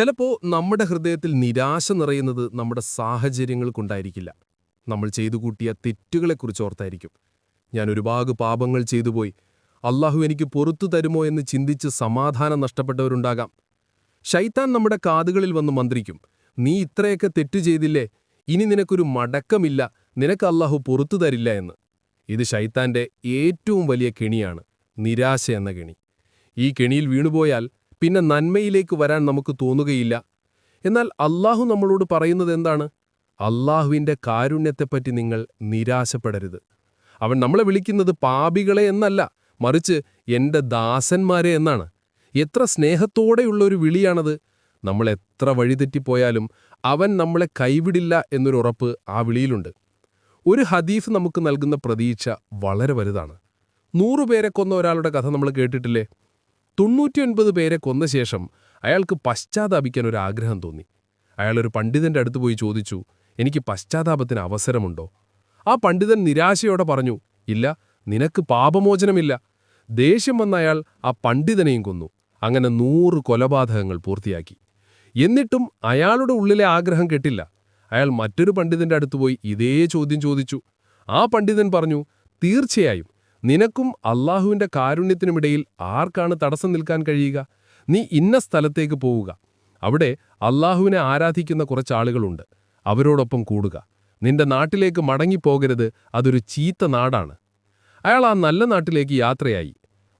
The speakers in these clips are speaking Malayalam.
ചിലപ്പോൾ നമ്മുടെ ഹൃദയത്തിൽ നിരാശ നിറയുന്നത് നമ്മുടെ സാഹചര്യങ്ങൾ കൊണ്ടായിരിക്കില്ല നമ്മൾ ചെയ്തു കൂട്ടിയ തെറ്റുകളെക്കുറിച്ച് ഓർത്തായിരിക്കും. ഞാൻ ഒരുപാട് പാപങ്ങൾ ചെയ്തുപോയി അള്ളാഹു എനിക്ക് പുറത്തു തരുമോ എന്ന് ചിന്തിച്ച് സമാധാനം നഷ്ടപ്പെട്ടവരുണ്ടാകാം. ഷൈത്താൻ നമ്മുടെ കാതുകളിൽ വന്ന് മന്ത്രിക്കും. നീ ഇത്രയൊക്കെ തെറ്റു ചെയ്തില്ലേ? ഇനി നിനക്കൊരു മടക്കമില്ല. നിനക്ക് അള്ളാഹു പുറത്തു തരില്ല എന്ന്. ഇത് ഷൈത്താന്റെ ഏറ്റവും വലിയ കെണിയാണ്. നിരാശ എന്ന കെണി. ഈ കെണിയിൽ വീണുപോയാൽ പിന്നെ നന്മയിലേക്ക് വരാൻ നമുക്ക് തോന്നുകയില്ല. എന്നാൽ അള്ളാഹു നമ്മളോട് പറയുന്നത് എന്താണ്? അള്ളാഹുവിന്റെ കാരുണ്യത്തെപ്പറ്റി നിങ്ങൾ നിരാശപ്പെടരുത്. അവൻ നമ്മളെ വിളിക്കുന്നത് പാപികളെ എന്നല്ല മറിച്ച് എന്റെ ദാസന്മാരെ എന്നാണ്. എത്ര സ്നേഹത്തോടെയുള്ള ഒരു വിളിയാണത്. നമ്മൾ എത്ര വഴിതെറ്റിപ്പോയാലും അവൻ നമ്മളെ കൈവിടില്ല എന്നൊരു ഉറപ്പ് ആ വിളിയിലുണ്ട്. ഒരു ഹദീഫ് നമുക്ക് നൽകുന്ന പ്രതീക്ഷ വളരെ വലുതാണ്. നൂറുപേരെ കൊന്ന ഒരാളുടെ കഥ നമ്മൾ കേട്ടിട്ടില്ലേ? തൊണ്ണൂറ്റിയൊൻപത് പേരെ കൊന്ന ശേഷം അയാൾക്ക് പശ്ചാത്താപിക്കാൻ ഒരു ആഗ്രഹം തോന്നി. അയാളൊരു പണ്ഡിതന്റെ അടുത്ത് പോയി ചോദിച്ചു എനിക്ക് പശ്ചാത്താപത്തിന് അവസരമുണ്ടോ? ആ പണ്ഡിതൻ നിരാശയോടെ പറഞ്ഞു ഇല്ല നിനക്ക് പാപമോചനമില്ല. ദേഷ്യം വന്ന അയാൾ ആ പണ്ഡിതനെയും കൊന്നു. അങ്ങനെ നൂറ് കൊലപാതകങ്ങൾ പൂർത്തിയാക്കി. എന്നിട്ടും അയാളുടെ ഉള്ളിലെ ആഗ്രഹം കെട്ടില്ല. അയാൾ മറ്റൊരു പണ്ഡിതന്റെ അടുത്ത് പോയി ഇതേ ചോദ്യം ചോദിച്ചു. ആ പണ്ഡിതൻ പറഞ്ഞു തീർച്ചയായും. നിനക്കും അള്ളാഹുവിന്റെ കാരുണ്യത്തിനുമിടയിൽ ആർക്കാണ് തടസ്സം നിൽക്കാൻ കഴിയുക? നീ ഇന്ന സ്ഥലത്തേക്ക് പോവുക. അവിടെ അള്ളാഹുവിനെ ആരാധിക്കുന്ന കുറച്ച് ആളുകളുണ്ട്. അവരോടൊപ്പം കൂടുക. നിന്റെ നാട്ടിലേക്ക് മടങ്ങിപ്പോകരുത്. അതൊരു ചീത്ത നാടാണ്. അയാൾ ആ നല്ല നാട്ടിലേക്ക് യാത്രയായി.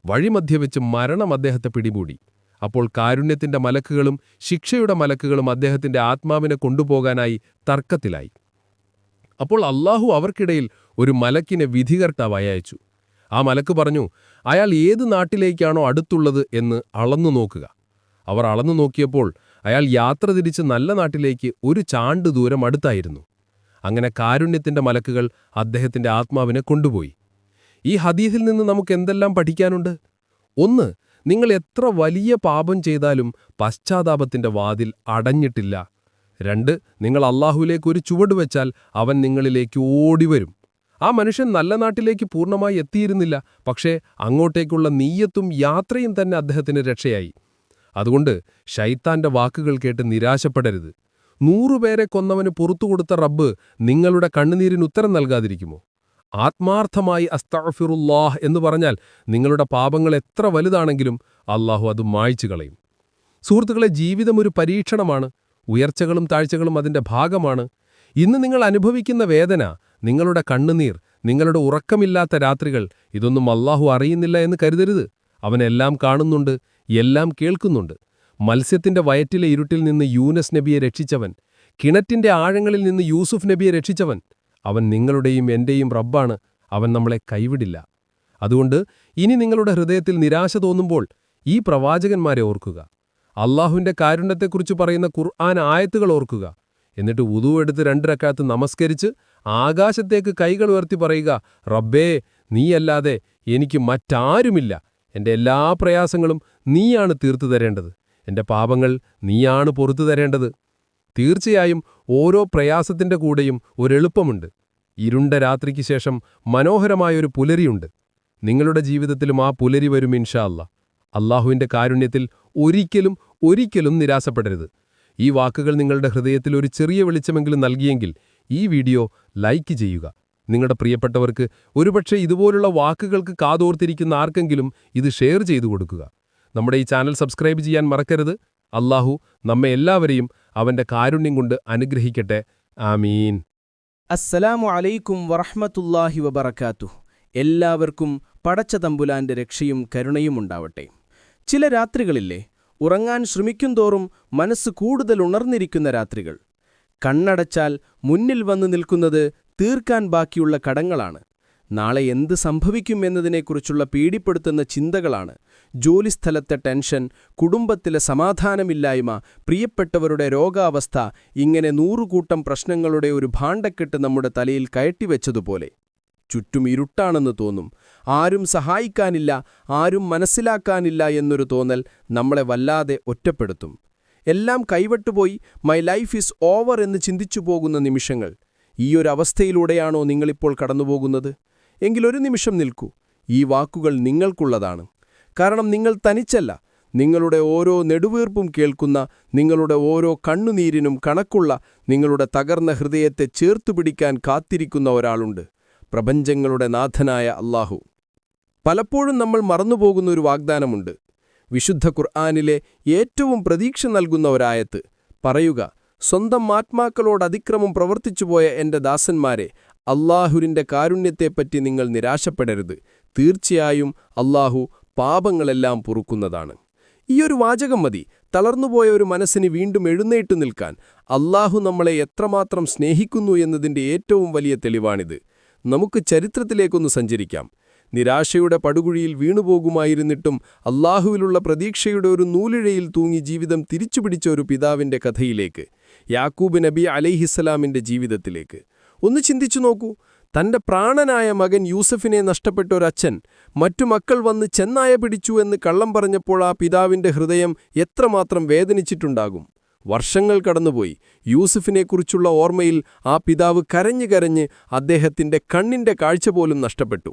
വഴിമധ്യ വെച്ച് മരണം അദ്ദേഹത്തെ പിടികൂടി. അപ്പോൾ കാരുണ്യത്തിന്റെ മലക്കുകളും ശിക്ഷയുടെ മലക്കുകളും അദ്ദേഹത്തിന്റെ ആത്മാവിനെ കൊണ്ടുപോകാനായി തർക്കത്തിലായി. അപ്പോൾ അള്ളാഹു അവർക്കിടയിൽ ഒരു മലക്കിനെ വിധികർത്താവായി അയച്ചു. ആ മലക്ക് പറഞ്ഞു അയാൾ ഏത് നാട്ടിലേക്കാണോ അടുത്തുള്ളത് എന്ന് അളന്നു നോക്കുക. അവർ അളന്നു നോക്കിയപ്പോൾ അയാൾ യാത്ര തിരിച്ച് നല്ല നാട്ടിലേക്ക് ഒരു ചാണ്ട് ദൂരം അടുത്തായിരുന്നു. അങ്ങനെ കാരുണ്യത്തിന്റെ മലക്കുകൾ അദ്ദേഹത്തിന്റെ ആത്മാവിനെ കൊണ്ടുപോയി. ഈ ഹദീസിൽ നിന്ന് നമുക്ക് എന്തെല്ലാം പഠിക്കാനുണ്ട്? ഒന്ന് നിങ്ങൾ എത്ര വലിയ പാപം ചെയ്താലും പശ്ചാത്താപത്തിന്റെ വാതിൽ അടഞ്ഞിട്ടില്ല. രണ്ട് നിങ്ങൾ അള്ളാഹുവിലേക്ക് ഒരു ചുവട് വെച്ചാൽ അവൻ നിങ്ങളിലേക്ക് ഓടിവരും. ആ മനുഷ്യൻ നല്ല നാട്ടിലേക്ക് പൂർണമായി എത്തിയിരുന്നില്ല. പക്ഷേ അങ്ങോട്ടേക്കുള്ള നീയത്തും യാത്രയും തന്നെ അദ്ദേഹത്തിന് രക്ഷയായി. അതുകൊണ്ട് ഷൈത്താന്റെ വാക്കുകൾ കേട്ട് നിരാശപ്പെടരുത്. നൂറുപേരെ കൊന്നവന് പുറത്തുകൊടുത്ത റബ്ബ് നിങ്ങളുടെ കണ്ണുനീരിന് ഉത്തരം നൽകാതിരിക്കുമോ? ആത്മാർത്ഥമായി അസ്തഫിറുല്ലാഹ് എന്ന് പറഞ്ഞാൽ നിങ്ങളുടെ പാപങ്ങൾ എത്ര വലുതാണെങ്കിലും അള്ളാഹു അത് മായ്ച്ചു കളയും. സുഹൃത്തുക്കളെ ജീവിതം ഒരു പരീക്ഷണമാണ്. ഉയർച്ചകളും താഴ്ചകളും അതിന്റെ ഭാഗമാണ്. ഇന്ന് നിങ്ങൾ അനുഭവിക്കുന്ന വേദന നിങ്ങളുടെ കണ്ണുനീർ നിങ്ങളുടെ ഉറക്കമില്ലാത്ത രാത്രികൾ ഇതൊന്നും അള്ളാഹു അറിയുന്നില്ല എന്ന് കരുതരുത്. അവനെല്ലാം കാണുന്നുണ്ട് എല്ലാം കേൾക്കുന്നുണ്ട്. മത്സ്യത്തിന്റെ വയറ്റിലെ ഇരുട്ടിൽ നിന്ന് യൂനസ് നബിയെ രക്ഷിച്ചവൻ കിണറ്റിന്റെ ആഴങ്ങളിൽ നിന്ന് യൂസുഫ് നബിയെ രക്ഷിച്ചവൻ. അവൻ നിങ്ങളുടെയും എന്റെയും റബ്ബാണ് അവൻ നമ്മളെ കൈവിടില്ല. അതുകൊണ്ട് ഇനി നിങ്ങളുടെ ഹൃദയത്തിൽ നിരാശ തോന്നുമ്പോൾ ഈ പ്രവാചകന്മാരെ ഓർക്കുക. അള്ളാഹുവിന്റെ കാരുണ്യത്തെക്കുറിച്ച് പറയുന്ന ഖുർആൻ ആയത്തുകൾ ഓർക്കുക. എന്നിട്ട് ഉതു എടുത്ത് രണ്ടിരക്കാലത്ത് നമസ്കരിച്ച് ആകാശത്തേക്ക് കൈകൾ ഉയർത്തി പറയുക റബ്ബേ നീയല്ലാതെ എനിക്ക് മറ്റാരുമില്ല. എന്റെ എല്ലാ പ്രയാസങ്ങളും നീയാണ് തീർത്തു തരേണ്ടത്. എന്റെ പാപങ്ങൾ നീയാണ് പൊറത്തു തരേണ്ടത്. തീർച്ചയായും ഓരോ പ്രയാസത്തിന്റെ കൂടെയും ഒരെളുപ്പമുണ്ട്. ഇരുണ്ട രാത്രിക്ക് ശേഷം മനോഹരമായൊരു പുലരിയുണ്ട്. നിങ്ങളുടെ ജീവിതത്തിലും ആ പുലരി വരും ഇൻഷാ അല്ല അള്ളാഹുവിന്റെ കാരുണ്യത്തിൽ ഒരിക്കലും ഒരിക്കലും നിരാശപ്പെടരുത്. ഈ വാക്കുകൾ നിങ്ങളുടെ ഹൃദയത്തിൽ ഒരു ചെറിയ വെളിച്ചമെങ്കിലും നൽകിയെങ്കിൽ ഈ വീഡിയോ ലൈക്ക് ചെയ്യുക. നിങ്ങളുടെ പ്രിയപ്പെട്ടവർക്ക് ഒരുപക്ഷെ ഇതുപോലുള്ള വാക്കുകൾക്ക് കാതോർത്തിരിക്കുന്ന ആർക്കെങ്കിലും ഇത് ഷെയർ ചെയ്തു കൊടുക്കുക. നമ്മുടെ ഈ ചാനൽ സബ്സ്ക്രൈബ് ചെയ്യാൻ മറക്കരുത്. അല്ലാഹു നമ്മെ എല്ലാവരെയും അവന്റെ കാരുണ്യം കൊണ്ട് അനുഗ്രഹിക്കട്ടെ. ആമീൻ. അസ്സലാമു അലൈക്കും വറഹ്മത്തുള്ളാഹി വബറക്കാത്തു എല്ലാവർക്കും പടച്ച തമ്പുലാന്റെ രക്ഷയും കരുണയും ഉണ്ടാവട്ടെ. ചില രാത്രികളില്ലേ ഉറങ്ങാൻ ശ്രമിക്കുന്തോറും മനസ്സ് കൂടുതൽ ഉണർന്നിരിക്കുന്ന രാത്രികൾ. കണ്ണടച്ചാൽ മുന്നിൽ വന്നു നിൽക്കുന്നത് തീർക്കാൻ ബാക്കിയുള്ള കടങ്ങളാണ്. നാളെ എന്ത് സംഭവിക്കും എന്നതിനെക്കുറിച്ചുള്ള പീഡിപ്പെടുത്തുന്ന ചിന്തകളാണ്. ജോലിസ്ഥലത്തെ ടെൻഷൻ കുടുംബത്തിലെ സമാധാനമില്ലായ്മ പ്രിയപ്പെട്ടവരുടെ രോഗാവസ്ഥ ഇങ്ങനെ നൂറുകൂട്ടം പ്രശ്നങ്ങളുടെ ഒരു ഭാണ്ഡക്കെട്ട് നമ്മുടെ തലയിൽ കയറ്റിവെച്ചതുപോലെ ചുറ്റും ഇരുട്ടാണെന്ന് തോന്നും. ആരും സഹായിക്കാനില്ല ആരും മനസ്സിലാക്കാനില്ല എന്നൊരു തോന്നൽ നമ്മളെ വല്ലാതെ ഒറ്റപ്പെടുത്തും. എല്ലാം കൈവട്ടുപോയി മൈ ലൈഫ് ഈസ് ഓവർ എന്ന് ചിന്തിച്ചു പോകുന്ന നിമിഷങ്ങൾ. ഈയൊരവസ്ഥയിലൂടെയാണോ നിങ്ങളിപ്പോൾ കടന്നുപോകുന്നത്? എങ്കിലൊരു നിമിഷം നിൽക്കൂ. ഈ വാക്കുകൾ നിങ്ങൾക്കുള്ളതാണ്. കാരണം നിങ്ങൾ തനിച്ചല്ല. നിങ്ങളുടെ ഓരോ നെടുവീർപ്പും കേൾക്കുന്ന നിങ്ങളുടെ ഓരോ കണ്ണുനീരിനും കണക്കുള്ള നിങ്ങളുടെ തകർന്ന ഹൃദയത്തെ ചേർത്തുപിടിക്കാൻ കാത്തിരിക്കുന്ന ഒരാളുണ്ട്. പ്രപഞ്ചങ്ങളുടെ നാഥനായ അള്ളാഹു പലപ്പോഴും നമ്മൾ മറന്നുപോകുന്ന ഒരു വാഗ്ദാനമുണ്ട്. വിശുദ്ധ ഖുർആാനിലെ ഏറ്റവും പ്രതീക്ഷ നൽകുന്ന ഒരായത്ത് പറയുക സ്വന്തം ആത്മാക്കളോട് അതിക്രമം പ്രവർത്തിച്ചുപോയ എന്റെ ദാസന്മാരെ അള്ളാഹുവിന്റെ കാരുണ്യത്തെപ്പറ്റി നിങ്ങൾ നിരാശപ്പെടരുത്. തീർച്ചയായും അള്ളാഹു പാപങ്ങളെല്ലാം പൊറുക്കുന്നതാണ്. ഈയൊരു വാചകം മതി. തളർന്നുപോയ ഒരു മനസ്സിന് വീണ്ടും എഴുന്നേറ്റു നിൽക്കാൻ അള്ളാഹു നമ്മളെ എത്രമാത്രം സ്നേഹിക്കുന്നു എന്നതിന്റെ ഏറ്റവും വലിയ തെളിവാണിത്. നമുക്ക് ചരിത്രത്തിലേക്കൊന്ന് സഞ്ചരിക്കാം. നിരാശയുടെ പടുകുഴിയിൽ വീണുപോകുമായിരുന്നിട്ടും അള്ളാഹുവിലുള്ള പ്രതീക്ഷയുടെ ഒരു നൂലിഴയിൽ തൂങ്ങി ജീവിതം തിരിച്ചുപിടിച്ച ഒരു പിതാവിന്റെ കഥയിലേക്ക് യാക്കൂബ് നബി അലൈഹിസ്സലാമിന്റെ ജീവിതത്തിലേക്ക്. ഒന്ന് ചിന്തിച്ചു നോക്കൂ തന്റെ പ്രാണനായ മകൻ യൂസഫിനെ നഷ്ടപ്പെട്ട ഒരച്ഛൻ മറ്റു മക്കൾ വന്ന് ചെന്നായ പിടിച്ചു എന്ന് കള്ളം പറഞ്ഞപ്പോൾ ആ പിതാവിന്റെ ഹൃദയം എത്രമാത്രം വേദനിച്ചിട്ടുണ്ടാകും? വർഷങ്ങൾ കടന്നുപോയി. യൂസഫിനെക്കുറിച്ചുള്ള ഓർമ്മയിൽ ആ പിതാവ് കരഞ്ഞു കരഞ്ഞ് അദ്ദേഹത്തിന്റെ കണ്ണിന്റെ കാഴ്ച പോലും നഷ്ടപ്പെട്ടു.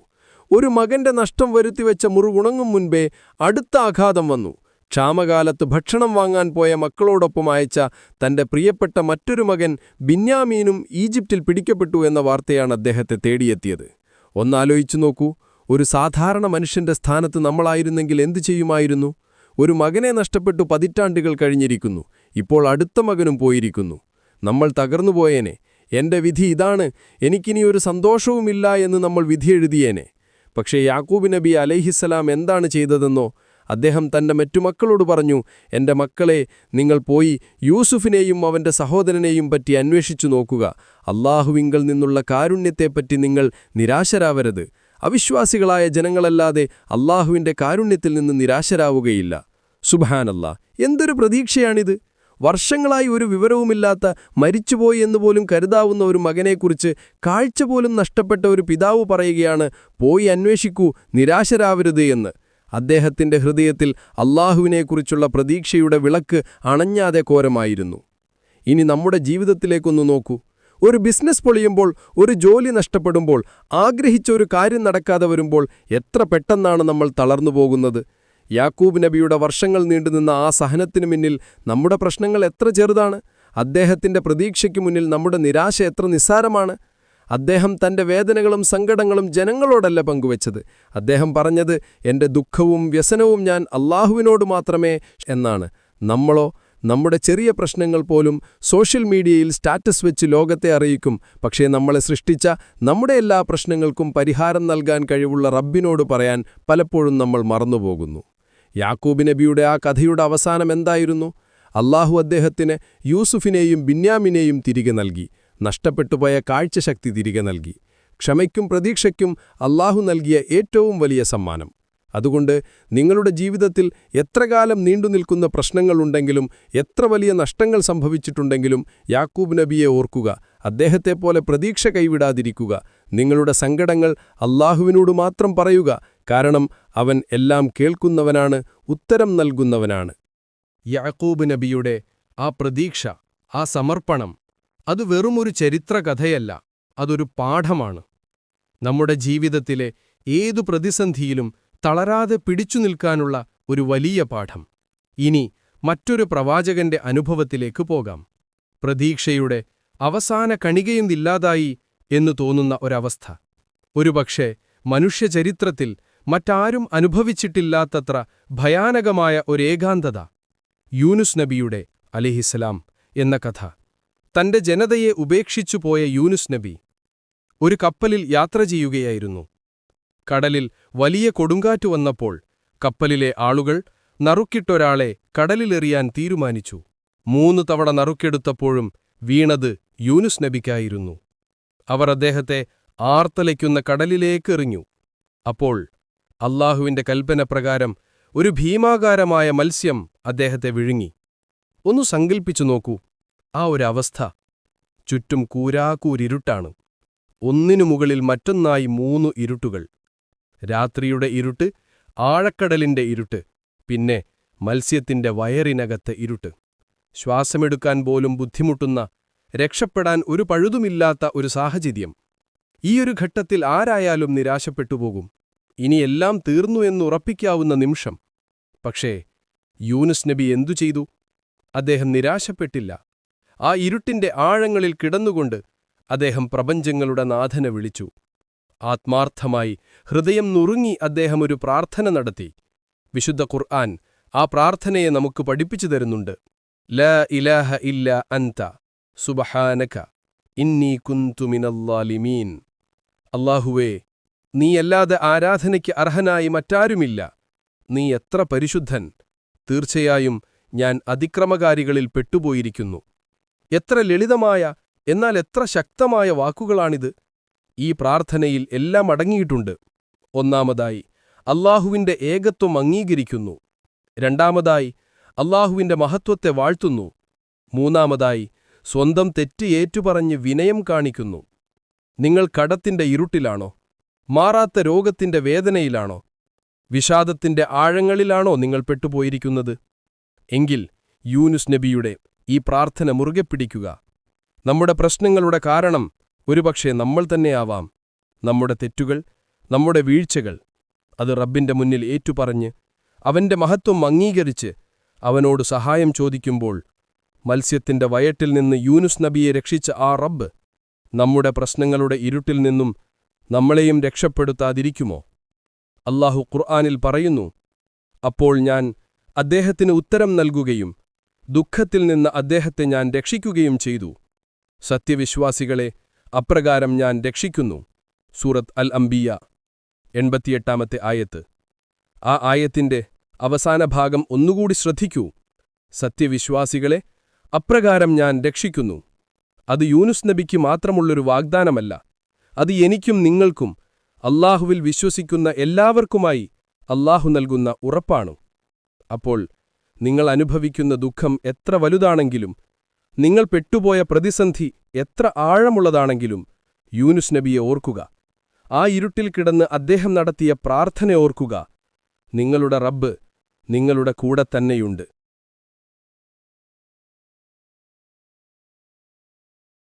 ഒരു മകന്റെ നഷ്ടം വരുത്തിവെച്ച മുറിവുണങ്ങും മുൻപേ അടുത്ത ആഘാതം വന്നു. ക്ഷാമകാലത്ത് ഭക്ഷണം വാങ്ങാൻ പോയ മക്കളോടൊപ്പം അയച്ച തന്റെ പ്രിയപ്പെട്ട മറ്റൊരു മകൻ ബിന്യാമീനും ഈജിപ്തിൽ പിടിക്കപ്പെട്ടു എന്ന വാർത്തയാണ് അദ്ദേഹത്തെ തേടിയെത്തിയത്. ഒന്നാലോചിച്ചു നോക്കൂ ഒരു സാധാരണ മനുഷ്യന്റെ സ്ഥാനത്ത് നമ്മളായിരുന്നെങ്കിൽ എന്തു ചെയ്യുമായിരുന്നു? ഒരു മകനെ നഷ്ടപ്പെട്ടു പതിറ്റാണ്ടുകൾ കഴിഞ്ഞിരിക്കുന്നു. ഇപ്പോൾ അടുത്ത മകനും പോയിരിക്കുന്നു. നമ്മൾ തകർന്നുപോയേനെ എന്റെ വിധി ഇതാണ്. എനിക്കിനി ഒരു സന്തോഷവുമില്ല എന്ന് നമ്മൾ വിധിയെഴുതിയേനെ പക്ഷേ യാക്കൂബ് നബി അലൈഹിസ്സലാം എന്താണ് ചെയ്തതെന്നോ അദ്ദേഹം തന്റെ മറ്റു മക്കളോട് പറഞ്ഞു എന്റെ മക്കളെ നിങ്ങൾ പോയി യൂസുഫിനെയും അവന്റെ സഹോദരനെയും പറ്റി അന്വേഷിച്ചു നോക്കുക. അള്ളാഹുവിങ്കൽ നിന്നുള്ള കാരുണ്യത്തെപ്പറ്റി നിങ്ങൾ നിരാശരാവരുത്. അവിശ്വാസികളായ ജനങ്ങളല്ലാതെ അള്ളാഹുവിന്റെ കാരുണ്യത്തിൽ നിന്ന് നിരാശരാവുകയില്ല. സുബാനല്ല എന്തൊരു പ്രതീക്ഷയാണിത്! വർഷങ്ങളായി ഒരു വിവരവുമില്ലാത്ത മരിച്ചുപോയി എന്നുപോലും കരുതാവുന്ന ഒരു മകനെക്കുറിച്ച് കാഴ്ച പോലും നഷ്ടപ്പെട്ട ഒരു പിതാവ് പറയുകയാണ് പോയി അന്വേഷിക്കൂ നിരാശരാവരുത് എന്ന്. അദ്ദേഹത്തിന്റെ ഹൃദയത്തിൽ അള്ളാഹുവിനെക്കുറിച്ചുള്ള പ്രതീക്ഷയുടെ വിളക്ക് അണഞ്ഞാതെ കോരമായിരുന്നു ഇനി നമ്മുടെ ജീവിതത്തിലേക്കൊന്നു നോക്കൂ. ഒരു ബിസിനസ് പൊളിയുമ്പോൾ ഒരു ജോലി നഷ്ടപ്പെടുമ്പോൾ ആഗ്രഹിച്ച ഒരു കാര്യം നടക്കാതെ വരുമ്പോൾ എത്ര പെട്ടെന്നാണ് നമ്മൾ തളർന്നു പോകുന്നത്. യാക്കൂബ് നബിയുടെ വർഷങ്ങൾ നീണ്ടുനിന്ന ആ സഹനത്തിനു മുന്നിൽ നമ്മുടെ പ്രശ്നങ്ങൾ എത്ര ചെറുതാണ്? അദ്ദേഹത്തിന്റെ പ്രതീക്ഷയ്ക്ക് മുന്നിൽ നമ്മുടെ നിരാശ എത്ര നിസ്സാരമാണ്? അദ്ദേഹം തന്റെ വേദനകളും സങ്കടങ്ങളും ജനങ്ങളോടല്ല പങ്കുവച്ചത്. അദ്ദേഹം പറഞ്ഞത് എന്റെ ദുഃഖവും വ്യസനവും ഞാൻ അള്ളാഹുവിനോട് മാത്രമേ എന്നാണ്. നമ്മളോ നമ്മുടെ ചെറിയ പ്രശ്നങ്ങൾ പോലും സോഷ്യൽ മീഡിയയിൽ സ്റ്റാറ്റസ് വെച്ച് ലോകത്തെ അറിയിക്കും. പക്ഷേ നമ്മളെ സൃഷ്ടിച്ച നമ്മുടെ എല്ലാ പ്രശ്നങ്ങൾക്കും പരിഹാരം നൽകാൻ കഴിവുള്ള റബ്ബിനോട് പറയാൻ പലപ്പോഴും നമ്മൾ മറന്നുപോകുന്നു. യാക്കൂബ് നബിയുടെ ആ കഥയുടെ അവസാനം എന്തായിരുന്നു? അള്ളാഹു അദ്ദേഹത്തിന് യൂസുഫിനെയും ബിന്യാമിനെയും തിരികെ നൽകി. നഷ്ടപ്പെട്ടുപോയ കാഴ്ചശക്തി തിരികെ നൽകി. ക്ഷമയ്ക്കും പ്രതീക്ഷയ്ക്കും അല്ലാഹു നൽകിയ ഏറ്റവും വലിയ സമ്മാനം. അതുകൊണ്ട് നിങ്ങളുടെ ജീവിതത്തിൽ എത്രകാലം നീണ്ടുനിൽക്കുന്ന പ്രശ്നങ്ങളുണ്ടെങ്കിലും എത്ര വലിയ നഷ്ടങ്ങൾ സംഭവിച്ചിട്ടുണ്ടെങ്കിലും യാക്കൂബ് നബിയെ ഓർക്കുക. അദ്ദേഹത്തെപ്പോലെ പ്രതീക്ഷ കൈവിടാതിരിക്കുക. നിങ്ങളുടെ സങ്കടങ്ങൾ അള്ളാഹുവിനോട് മാത്രം പറയുക. കാരണം അവൻ എല്ലാം കേൾക്കുന്നവനാണ് ഉത്തരം നൽകുന്നവനാണ്. യാക്കൂബ് നബിയുടെ ആ പ്രതീക്ഷ ആ സമർപ്പണം അത് വെറുമൊരു ചരിത്രകഥയല്ല അതൊരു പാഠമാണ്. നമ്മുടെ ജീവിതത്തിലെ ഏതു പ്രതിസന്ധിയിലും തളരാതെ പിടിച്ചു നിൽക്കാനുള്ള ഒരു വലിയ പാഠം. ഇനി മറ്റൊരു പ്രവാചകന്റെ അനുഭവത്തിലേക്ക് പോകാം. പ്രതീക്ഷയുടെ അവസാന കണികയും ഇല്ലാതായി എന്നു തോന്നുന്ന ഒരവസ്ഥ. ഒരുപക്ഷെ മനുഷ്യചരിത്രത്തിൽ മറ്റാരും അനുഭവിച്ചിട്ടില്ലാത്തത്ര ഭയാനകമായ ഒരേകാന്തത. യൂനുസ് നബിയുടെ അലിഹിസലാം എന്ന കഥ. തന്റെ ജനതയെ ഉപേക്ഷിച്ചുപോയ യൂനുസ് നബി ഒരു കപ്പലിൽ യാത്ര ചെയ്യുകയായിരുന്നു. കടലിൽ വലിയ കൊടുങ്കാറ്റു വന്നപ്പോൾ കപ്പലിലെ ആളുകൾ നറുക്കിട്ടൊരാളെ കടലിലെറിയാൻ തീരുമാനിച്ചു. മൂന്ന് തവണ നറുക്കെടുത്തപ്പോഴും വീണത് യൂനുസ് നബിക്കായിരുന്നു. അവർ അദ്ദേഹത്തെ ആർത്തലയ്ക്കുന്ന കടലിലേക്ക് എറിഞ്ഞു. അപ്പോൾ അള്ളാഹുവിന്റെ കൽപ്പനപ്രകാരം ഒരു ഭീമാകാരമായ മത്സ്യം അദ്ദേഹത്തെ വിഴുങ്ങി. ഒന്നു സങ്കൽപ്പിച്ചു നോക്കൂ ആ ഒരു അവസ്ഥ. ചുറ്റും കൂരാക്കൂരിരുട്ടാണ് ഒന്നിനു മുകളിൽ മറ്റൊന്നായി മൂന്നു ഇരുട്ടുകൾ. രാത്രിയുടെ ഇരുട്ട് ആഴക്കടലിന്റെ ഇരുട്ട് പിന്നെ മത്സ്യത്തിന്റെ വയറിനകത്തെ ഇരുട്ട്. ശ്വാസമെടുക്കാൻ പോലും ബുദ്ധിമുട്ടുന്ന രക്ഷപ്പെടാൻ ഒരു പഴുതുമില്ലാത്ത ഒരു സാഹചര്യം. ഈയൊരു ഘട്ടത്തിൽ ആരായാലും നിരാശപ്പെട്ടുപോകും. ഇനിയെല്ലാം തീർന്നു എന്നുറപ്പിക്കാവുന്ന നിമിഷം. പക്ഷേ യൂനുസ് നബി എന്തു ചെയ്തു? അദ്ദേഹം നിരാശപ്പെട്ടില്ല. ആ ഇരുട്ടിന്റെ ആഴങ്ങളിൽ കിടന്നുകൊണ്ട് അദ്ദേഹം പ്രപഞ്ചങ്ങളുടെ നാഥനെ വിളിച്ചു. ആത്മാർത്ഥമായി ഹൃദയം നുറുങ്ങി അദ്ദേഹം ഒരു പ്രാർത്ഥന നടത്തി. വിശുദ്ധ ഖുർആൻ ആ പ്രാർത്ഥനയെ നമുക്ക് പഠിപ്പിച്ചു തരുന്നുണ്ട്. ല ഇലാഹ ഇല്ല അന്ത സുബഹാനക ഇന്നി കുന്തുമിനല്ലാലിമീൻ അള്ളാഹുവേ നീയല്ലാതെ ആരാധനയ്ക്ക് അർഹനായി മറ്റാരുമില്ല. നീ എത്ര പരിശുദ്ധൻ. തീർച്ചയായും ഞാൻ അതിക്രമകാരികളിൽ പെട്ടുപോയിരിക്കുന്നു. എത്ര ലളിതമായ എന്നാൽ എത്ര ശക്തമായ വാക്കുകളാണിത്. ഈ പ്രാർത്ഥനയിൽ എല്ലാം അടങ്ങിയിട്ടുണ്ട്. ഒന്നാമതായി അല്ലാഹുവിന്റെ ഏകത്വം അംഗീകരിക്കുന്നു. രണ്ടാമതായി അല്ലാഹുവിന്റെ മഹത്വത്തെ വാഴ്ത്തുന്നു. മൂന്നാമതായി സ്വന്തം തെറ്റ് ഏറ്റുപറഞ്ഞ് വിനയം കാണിക്കുന്നു. നിങ്ങൾ കടത്തിന്റെ ഇരുട്ടിലാണോ? മാറാത്ത രോഗത്തിന്റെ വേദനയിലാണോ? വിഷാദത്തിന്റെ ആഴങ്ങളിലാണോ നിങ്ങൾ പെട്ടുപോയിരിക്കുന്നത്? എങ്കിൽ യൂനുസ് നബിയുടെ ഈ പ്രാർത്ഥന മുറുകെ പിടിക്കുക. നമ്മുടെ പ്രശ്നങ്ങളുടെ കാരണം ഒരുപക്ഷെ നമ്മൾ തന്നെയാവാം നമ്മുടെ തെറ്റുകൾ നമ്മുടെ വീഴ്ചകൾ അത് റബ്ബിന്റെ മുന്നിൽ ഏറ്റുപറഞ്ഞ് അവന്റെ മഹത്വം അംഗീകരിച്ച് അവനോട് സഹായം ചോദിക്കുമ്പോൾ മത്സ്യത്തിന്റെ വയറ്റിൽ നിന്ന് യൂനുസ് നബിയെ രക്ഷിച്ച ആ റബ്ബ് നമ്മുടെ പ്രശ്നങ്ങളുടെ ഇരുട്ടിൽ നിന്നും നമ്മളെയും രക്ഷപ്പെടുത്താതിരിക്കുമോ? അല്ലാഹു ഖുർആാനിൽ പറയുന്നു അപ്പോൾ ഞാൻ അദ്ദേഹത്തിന് ഉത്തരം നൽകുകയും ദുഃഖത്തിൽ നിന്ന് അദ്ദേഹത്തെ ഞാൻ രക്ഷിക്കുകയും ചെയ്തു. സത്യവിശ്വാസികളെ അപ്രകാരം ഞാൻ രക്ഷിക്കുന്നു. സൂറത്ത് അൽ അംബിയ എൺപത്തിയെട്ടാമത്തെ ആയത്ത്. ആ ആയത്തിന്റെ അവസാന ഭാഗം ഒന്നുകൂടി ശ്രദ്ധിക്കൂ. സത്യവിശ്വാസികളെ അപ്രകാരം ഞാൻ രക്ഷിക്കുന്നു. അത് യൂനുസ് നബിക്ക് മാത്രമുള്ളൊരു വാഗ്ദാനമല്ല. അത് എനിക്കും നിങ്ങൾക്കും അല്ലാഹുവിൽ വിശ്വസിക്കുന്ന എല്ലാവർക്കുമായി അല്ലാഹു നൽകുന്ന ഉറപ്പാണു. അപ്പോൾ നിങ്ങൾ അനുഭവിക്കുന്ന ദുഃഖം എത്ര വലുതാണെങ്കിലും നിങ്ങൾ പെട്ടുപോയ പ്രതിസന്ധി എത്ര ആഴമുള്ളതാണെങ്കിലും യൂനുസ് നബിയെ ഓർക്കുക. ആ ഇരുട്ടിൽ കിടന്ന് അദ്ദേഹം നടത്തിയ പ്രാർത്ഥന ഓർക്കുക. നിങ്ങളുടെ റബ്ബ് നിങ്ങളുടെ കൂടെ തന്നെയുണ്ട്.